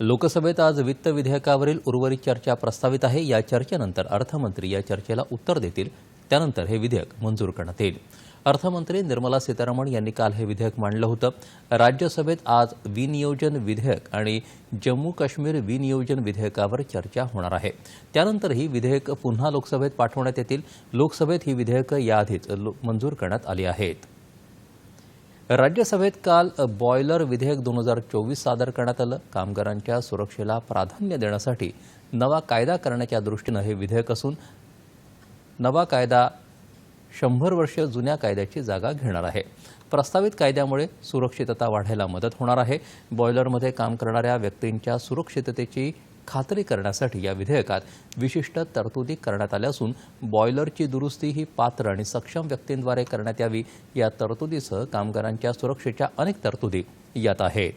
लोकसभेत आज वित्त विधेयकावरील उर्वरित चर्चा प्रस्तावित आहे. या चर्चेनंतर अर्थमंत्री या चर्चेला उत्तर देतील. त्यानंतर हे विधेयक मंजूर करण्यात येईल. अर्थमंत्री निर्मला सीतारामन यांनी काल हे विधेयक मांडलं होतं. राज्यसभेत आज विनियोजन विधेयक आणि जम्मू काश्मीर विनियोजन विधेयकावर चर्चा होणार आहे. त्यानंतर ही विधेयक पुन्हा लोकसभेत पाठवण्यात येतील. लोकसभेत ही विधेयकं याआधीच लो- मंजूर करण्यात आली आहेत. राज्यसभेत काल बॉयलर विधेयक दोन हजार चोवीस सादर करण्यात आलं. कामगारांच्या सुरक्षेला प्राधान्य देण्यासाठी नवा कायदा करण्याच्या दृष्टीनं हे विधेयक असून नवा कायदा शंभर वर्ष जुन्या कायद्याची जागा घेणार आहे. प्रस्तावित कायद्यामुळे सुरक्षितता वाढायला मदत होणार आहे. बॉयलरमध्ये काम करणाऱ्या व्यक्तींच्या सुरक्षिततेची खात्री करण्यासाठी या विधेयकात विशिष्ट तरतुदी करण्यात आल्या असून बॉयलरची दुरुस्ती ही पात्र आणि सक्षम व्यक्तींद्वारे करण्यात यावी या तरतुदीसह कामगारांच्या सुरक्षेच्या अनेक तरतुदी यात आहेत.